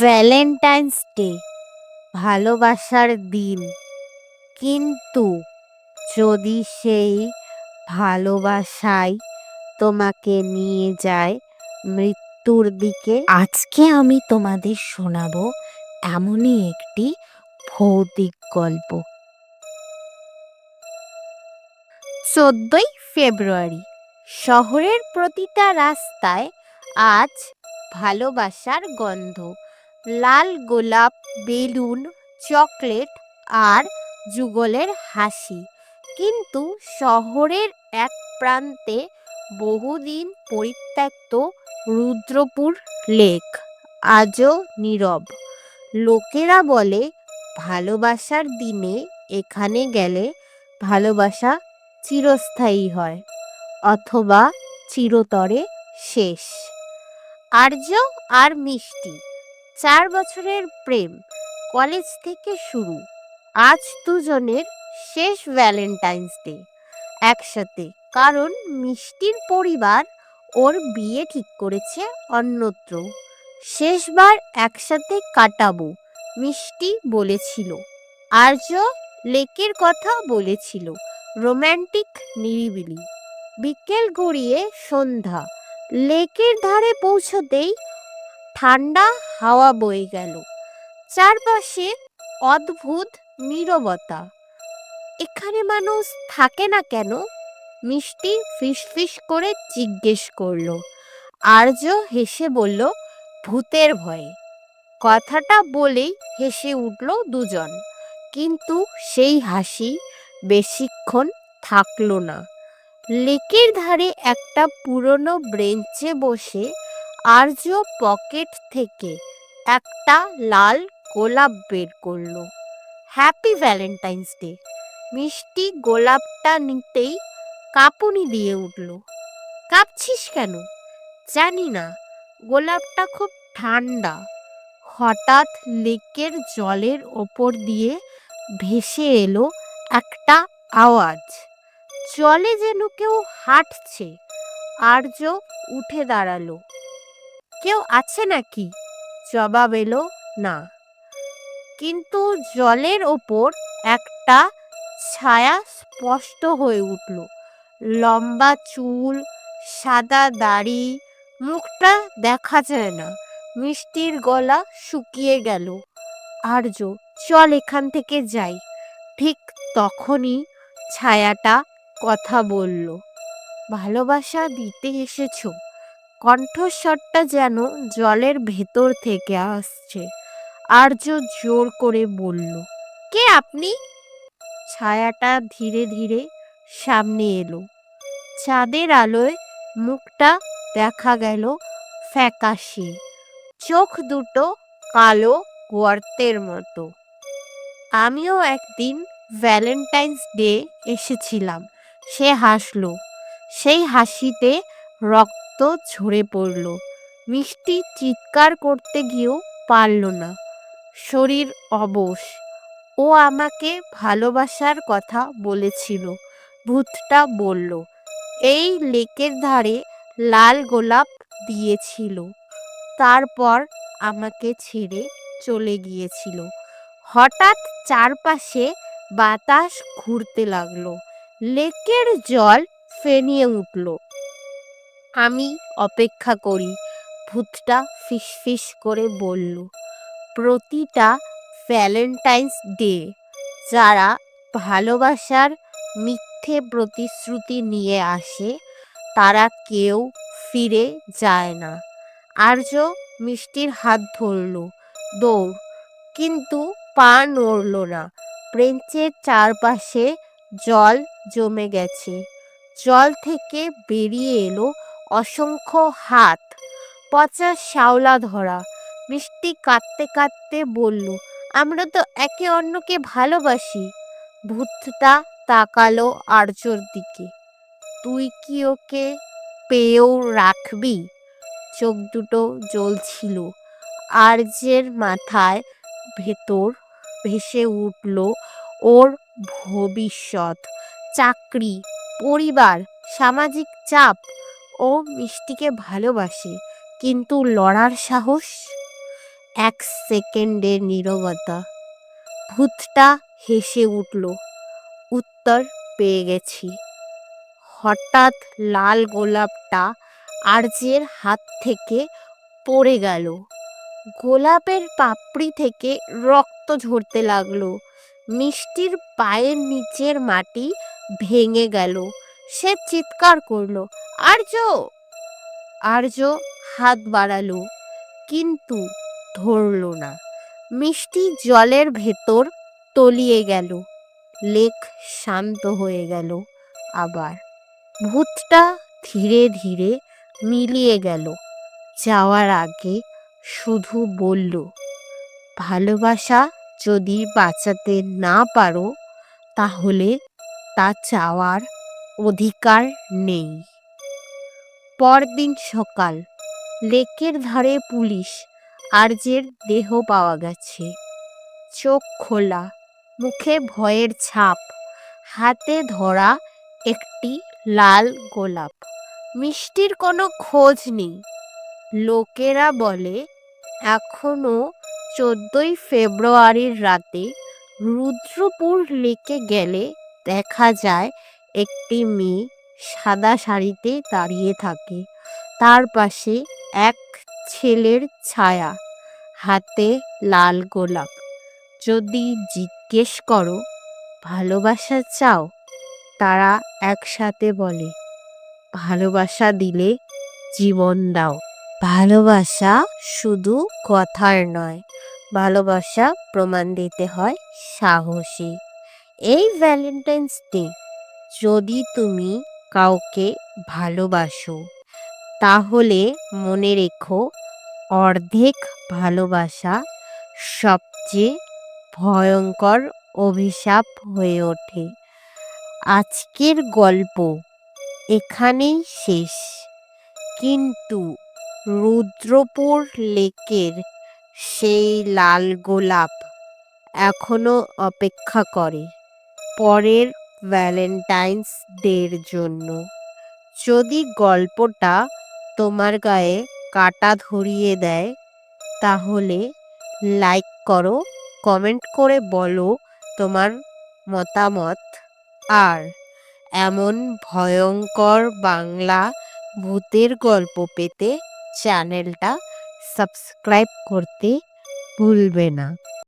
Valentine's day ভালোবাসার দিন। কিন্তু যদি সেই ভালোবাসাই তোমাকে নিয়ে যায় মৃত্যুর দিকে, আজকে আমি তোমাদের শোনাবো এমনই একটি ভৌতিক গল্প। চোদ্দই ফেব্রুয়ারি, শহরের প্রতিটা রাস্তায় আজ ভালোবাসার গন্ধ। লাল গোলাপ, বেলুন, চকলেট আর যুগলের হাসি। কিন্তু শহরের এক প্রান্তে বহুদিন পরিত্যক্ত রুদ্রপুর লেক, আজও নীরব। লোকেরা বলে, ভালোবাসার দিনে এখানে গেলে ভালোবাসা চিরস্থায়ী হয় অথবা চিরতরে শেষ। আর্য আর মিষ্টি চার বছরের প্রেম, কলেজ থেকে শুরু। আজ দুজনের শেষ ভ্যালেন্টাইন্স ডে একসাথে, কারণ মিষ্টির পরিবার ওর বিয়ে ঠিক করেছে অন্যত্র। শেষবার একসাথে কাটাবো, মিষ্টি বলেছিল। আর্য লেকের কথা বলেছিল, রোম্যান্টিক নিরিবিলি। বিকেল গড়িয়ে সন্ধ্যা, লেকের ধারে পৌঁছতেই ঠান্ডা হাওয়া বয়ে গেল। চারপাশে অদ্ভুত নীরবতা। এখানে মানুষ থাকে না কেন? মিষ্টি ফিস ফিস করে জিজ্ঞেস করল। আর্য হেসে বলল, ভূতের ভয়ে। কথাটা বলেই হেসে উঠল দুজন। কিন্তু সেই হাসি বেশিক্ষণ থাকল না। লেকের ধারে একটা পুরনো ব্রেঞ্চে বসে আর্য পকেট থেকে একটা লাল গোলাপ বের করল। হ্যাপি ভ্যালেন্টাইন্স ডে মিষ্টি গোলাপটা নিতেই কাঁপুনি দিয়ে উঠল। কাঁপছিস কেন? জানি না, গোলাপটা খুব ঠান্ডা। হঠাৎ লেকের জলের ওপর দিয়ে ভেসে এলো একটা আওয়াজ। জলে যেন কেউ হাঁটছে। আর্য উঠে দাঁড়াল। কেউ আছে নাকি? জবাব এলো, না। কিন্তু জলের ওপর একটা ছায়া স্পষ্ট হয়ে উঠল। লম্বা চুল, সাদা দাড়ি, মুখটা দেখা যায় না। মিষ্টির গলা শুকিয়ে গেল। আর্য, চল এখান থেকে যাই। ঠিক তখনই ছায়াটা কথা বলল, ভালোবাসা দিতে এসেছ। কণ্ঠস্বরটা যেন জলের ভেতর থেকে আসছে। আর্য জোর করে বলল, কে আপনি? ছায়াটা ধীরে ধীরে সামনে এলো। চাঁদের আলোয় মুখটা দেখা গেল ফ্যাকাশে। চোখ দুটো কালো গর্তের মতো। আমিও একদিন ভ্যালেন্টাইন্স ডে এসেছিলাম। সে হাসলো। সেই হাসিতে রক্ত ঝরে পড়ল। মিষ্টি চিৎকার করতে গিয়েও পারল না। শরীর অবশ। ও আমাকে ভালোবাসার কথা বলেছিল। ভূতটা বলল, এই লেকের ধারে লাল গোলাপ দিয়েছিল। তারপর আমাকে ছেড়ে চলে গিয়েছিল। হঠাৎ চারপাশে বাতাস ঘুরতে লাগল। লেকের জল ফেনিয়ে উঠল। আমি অপেক্ষা করি। ভূতটা ফিসফিস করে বলল, প্রতিটা ভ্যালেন্টাইন্স ডে, যারা ভালোবাসার মিথ্যে প্রতিশ্রুতি নিয়ে আসে, তারা কেউ ফিরে যায় না। আর্য মিষ্টির হাত ধরল, দৌড়। কিন্তু পা নড়ল না। ব্রেঞ্চের চারপাশে জল জমে গেছে। জল থেকে বেরিয়ে এলো অসংখ্য হাত, পচা শ্যাওলা ধরা। মিষ্টি কাঁদতে কাঁদতে বলল, আমরা তো একে অন্যকে ভালোবাসি। ভূতটা তাকালো আর্যর দিকে। তুই কি ওকে পেয়েও রাখবি? চোখ দুটো জ্বলছিল। আর্যের মাথায় ভেতর ভেসে উঠল ওর ভবিষ্যৎ। চাকরি, পরিবার, সামাজিক চাপ ও মিষ্টিকে ভালোবাসে, কিন্তু লড়ার সাহস? এক সেকেন্ডের নীরবতা। ভূতটা হেসে উঠল। উত্তর পেয়ে গেছি। হঠাৎ লাল গোলাপটা আর্যের হাত থেকে পড়ে গেল। গোলাপের পাপড়ি থেকে রক্ত ঝরতে লাগল। মিষ্টির পায়ের নিচের মাটি ভেঙে গেল। সে চিৎকার করল আর্য! আর্য হাত বাড়ালো, কিন্তু ধরল না। মিষ্টি জলের ভেতর তলিয়ে গেল, লেক শান্ত হয়ে গেল আবার। ভূতটা ধীরে ধীরে মিলিয়ে গেল, যাওয়ার আগে শুধু বলল, ভালোবাসা যদি বাঁচাতে না পারো, তাহলে তা চাওয়ার অধিকার নেই। পরদিন সকাল। লেকের ধারে পুলিশ, আর্যের দেহ পাওয়া গেছে। চোখ খোলা, মুখে ভয়ের ছাপ, হাতে ধরা একটি লাল গোলাপ। মিষ্টির কোনো খোঁজ নেই। লোকেরা বলে এখনও চোদ্দই ফেব্রুয়ারির রাতে রুদ্রপুর লেকে গেলে দেখা যায় একটি মেয়ে সাদা শাড়িতে দাঁড়িয়ে থাকে। তার পাশে এক ছেলের ছায়া, হাতে লাল গোলাপ। যদি জিজ্ঞেস করো, ভালোবাসা চাও? তারা একসাথে বলে, ভালোবাসা দিলে জীবন দাও। ভালোবাসা শুধু কথার নয়, ভালোবাসা প্রমাণ দিতে হয় সাহসী। এই ভ্যালেন্টাইন্স ডে, যদি তুমি কাউকে ভালোবাসো, তাহলে মনে রেখো অর্ধেক ভালোবাসা সবচেয়ে ভয়ঙ্কর অভিশাপ হয়ে ওঠে। আজকের গল্প এখানেই শেষ। কিন্তু রুদ্রপুর লেকের সেই লাল গোলাপ এখনও অপেক্ষা করে। পরের ভ্যালেন্টাইন্স ডের জন্য। যদি গল্পটা তোমার গায়ে কাটা ধরিয়ে দেয়, তাহলে লাইক করো কমেন্ট করে বলো তোমার মতামত। আর এমন ভয়ঙ্কর বাংলা ভূতের গল্প পেতে চ্যানেলটা সাবস্ক্রাইব করতে ভুলবে না।